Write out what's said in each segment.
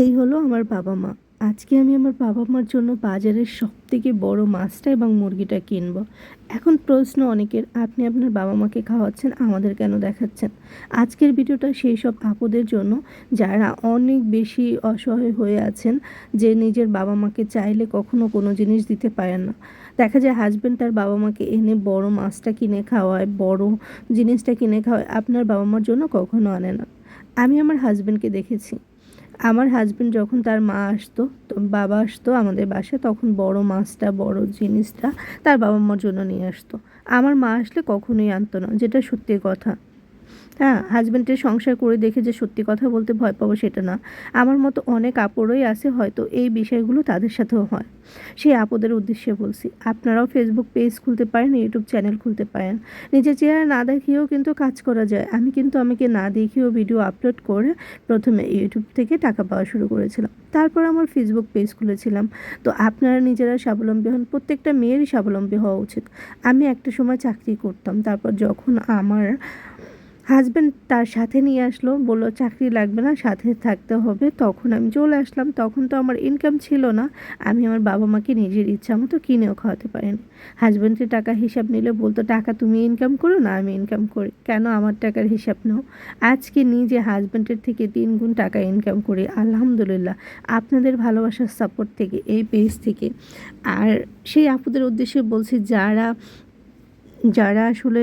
এই হলো আমার বাবা মা। আজকে আমি আমার বাবা মার জন্য বাজারের সব থেকে বড় মাছটা এবং মুরগিটা কিনবো। এখন প্রশ্ন অনেকের, আপনি আপনার বাবা মাকে খাওয়াচ্ছেন, আমাদের কেন দেখাচ্ছেন? আজকের ভিডিওটা সেই সব আপদের জন্য যারা অনেক বেশি অসহায় হয়ে আছেন যে নিজের বাবা মাকে চাইলে কখনো কোনো জিনিস দিতে পারেন না। দেখা যায় হাজব্যান্ড তার বাবা মাকে এনে বড় মাছটা কিনে খাওয়ায়, বড় জিনিসটা কিনে খাওয়ায়, আপনার বাবা মার জন্য কখনো আনে না। আমি আমার হাজব্যান্ডকে দেখেছি। আমার হাজব্যান্ড যখন তার মা আসতো বাবা আসতো আমাদের বাসায়, তখন বড় মাছটা, বড় জিনিসটা তার বাবা মার জন্য নিয়ে আসতো। আমার মা আসলে কখনোই আনতো না, যেটা সত্যি কথা। হ্যাঁ হাজব্যান্ডের সংসার করে দেখে যে সত্যি কথা বলতে ভয় পাবো সেটা না। আমার মতো অনেক আপড়ই আছে, হয়তো এই বিষয়গুলো তাদের সাথেও হয়। সেই আপদের উদ্দেশ্যে বলছি, আপনারাও ফেসবুক পেজ খুলতে পারেন ইউটিউব চ্যানেল খুলতে পারেন। নিজের চেহারা না দেখিয়েও কিন্তু কাজ করা যায়। আমি কিন্তু আমাকে না দেখিয়েও ভিডিও আপলোড করে প্রথমে ইউটিউব থেকে টাকা পাওয়া শুরু করেছিলাম। তারপর আমার ফেসবুক পেজ খুলেছিলাম। তো আপনারা নিজেরা স্বাবলম্বী হন, প্রত্যেকটা মেয়েরই স্বাবলম্বী হওয়া উচিত। আমি একটা সময় চাকরি করতাম, তারপর যখন আমার হাজব্যান্ড তার সাথে নিয়ে আসলো, বলল, চাকরি লাগবে না, সাথে থাকতে হবে। তখন আমি চলে আসলাম। তখন তো আমার ইনকাম ছিল না। আমি আমার বাবা মাকে নিজের ইচ্ছা মতো কিনেও খাওয়াতে পারিনি। হাজব্যান্ডের টাকা হিসাব নিলে বলতো, টাকা তুমি ইনকাম করো না, আমি ইনকাম করি। কেন আমার টাকার হিসাব নাও? আজকে নিজে হাজব্যান্ডের থেকে তিন গুণ টাকা ইনকাম করি, আলহামদুলিল্লাহ। আপনাদের ভালোবাসার সাপোর্ট থেকে, এই পেজ থেকে। আর সেই আপুদের উদ্দেশ্যে বলছি, যারা যারা আসলে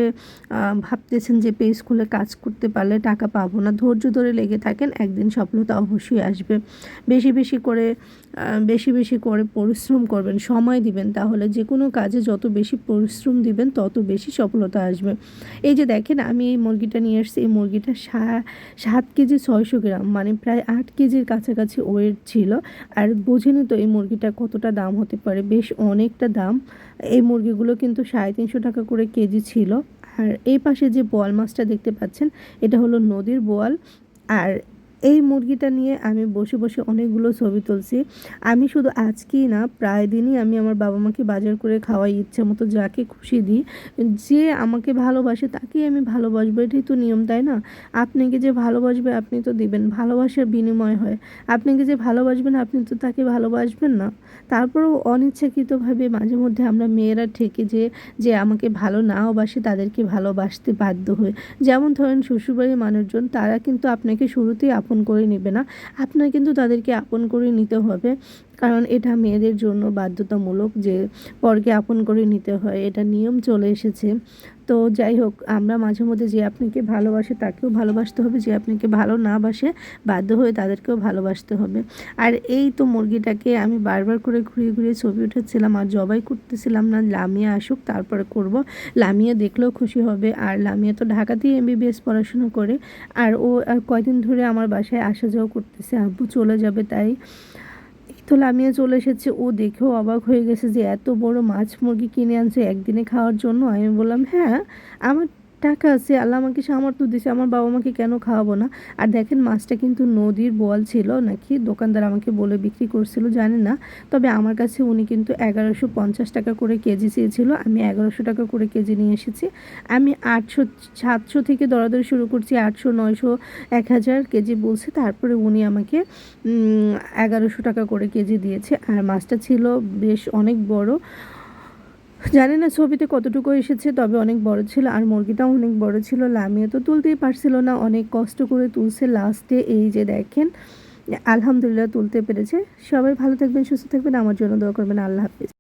ভাবতেছেন যে পেজ খুলে কাজ করতে পারলে টাকা পাবো না, ধৈর্য ধরে লেগে থাকেন, একদিন সফলতা অবশ্যই আসবে। বেশি বেশি করে বেশি বেশি করে পরিশ্রম করবেন, সময় দিবেন তাহলে যে কোনো কাজে যত বেশি পরিশ্রম দিবেন, তত বেশি সফলতা আসবে। এই যে দেখেন, আমি এই মুরগিটা নিয়ে এসেছি এই মুরগিটা সাত কেজি ছয়শো গ্রাম মানে প্রায় আট কেজির কাছাকাছি ওয়েট ছিল। আর বোঝেনি তো এই মুরগিটা কতটা দাম হতে পারে, বেশ অনেকটা দাম। এই মুরগিগুলো কিন্তু সাড়ে তিনশো টাকা করে কেজি ছিল। আর এই পাশে যে বোয়াল মাছটা দেখতে পাচ্ছেন, এটা হলো নদীর বোয়াল। আর এই মুরগিটা নিয়ে আমি বসে বসে অনেকগুলো ছবি তুলছি। আমি শুধু আজকেই না, প্রায় দিনই আমি আমার বাবা মাকে বাজার করে খাওয়াই, ইচ্ছে মতো যাকে খুশি দিই। যে আমাকে ভালোবাসে তাকেই আমি ভালোবাসবো, এটাই তো নিয়ম, তাই না? আপনাকে যে ভালোবাসবে, আপনি তো দিবেন। ভালোবাসার বিনিময় হয়। আপনাকে যে ভালোবাসবেন, আপনি তো তাকে ভালোবাসবেন না। তারপরেও অনিচ্ছাকৃতভাবে মাঝে মধ্যে আমরা মেয়েরা ঠেকে যে যে আমাকে ভালো নাও বাসে তাদেরকে ভালোবাসতে বাধ্য হই। যেমন ধরেন শ্বশুরবাড়ির মানুষজন, তারা কিন্তু আপনাকে শুরুতেই আপন আপন করে নেবে না। আপনার কিন্তু তাদেরকে আপন করে নিতে হবে। কারণ এটা মেয়েদের জন্য বাধ্যতামূলক যে পরকে আপন করে নিতে হয়, এটা নিয়ম চলে এসেছে। তো যাই হোক, আমরা মাঝে মধ্যে যে আপনাকে ভালোবাসে তাকেও ভালোবাসতে হবে, যে আপনাকে ভালো না বাসে বাধ্য হয়ে তাদেরকেও ভালোবাসতে হবে। আর এই তো মুরগিটাকে আমি বারবার করে ঘুরিয়ে ঘুরিয়ে ছবি উঠেছিলাম, আর জবাই করতেছিলাম না, লামিয়া আসুক, তারপরে করব। লামিয়া দেখলেও খুশি হবে, আর লামিয়া তো ঢাকাতেই এমবিবিএস পড়াশোনা করে, আর ও, আর কয়দিন ধরে আমার বাসায় আসা যাওয়া করতেছে, আব্বু চলে যাবে তাই তো আমিও চলে এসেছে। ও দেখেও অবাক হয়ে গেছে যে এত বড় মাছ মুরগি কিনে আনছে একদিনে খাওয়ার জন্য। আমি বললাম হ্যাঁ আমার টাকা আছে, আল্লাহ আমাকে সামর্থ্য দিছে, আমার বাবা মাকে কেন খাওয়াবো না? আর দেখেন, মাছটা কিন্তু নদীর বল ছিল নাকি? দোকানদার আমাকে বলে বিক্রি করছিল, জানি না। তবে আমার কাছে উনি কিন্তু এগারোশো পঞ্চাশ টাকা করে কেজি চেয়েছিল, আমি এগারোশো টাকা করে কেজি নিয়ে এসেছি। আমি আটশো, সাতশো থেকে দরাদরি শুরু করছি, আটশো, নয়শো, এক হাজার কেজি বলছে, তারপরে উনি আমাকে এগারোশো টাকা করে কেজি দিয়েছে। আর মাছটা ছিল বেশ অনেক বড়। জানি না ছবিতে কতটুকু এসেছে, তবে অনেক বড় ছিল আর মুরগিটাও অনেক বড় ছিল লামিয়ে তো তুলতেই পারছিল না, অনেক কষ্ট করে তুলছে লাস্টে এই যে দেখেন। আলহামদুলিল্লাহ তুলতে পেরেছে। সবাই ভালো থাকবেন, সুস্থ থাকবেন, আমার জন্য দোয়া করবেন, আল্লাহ হাফিজ।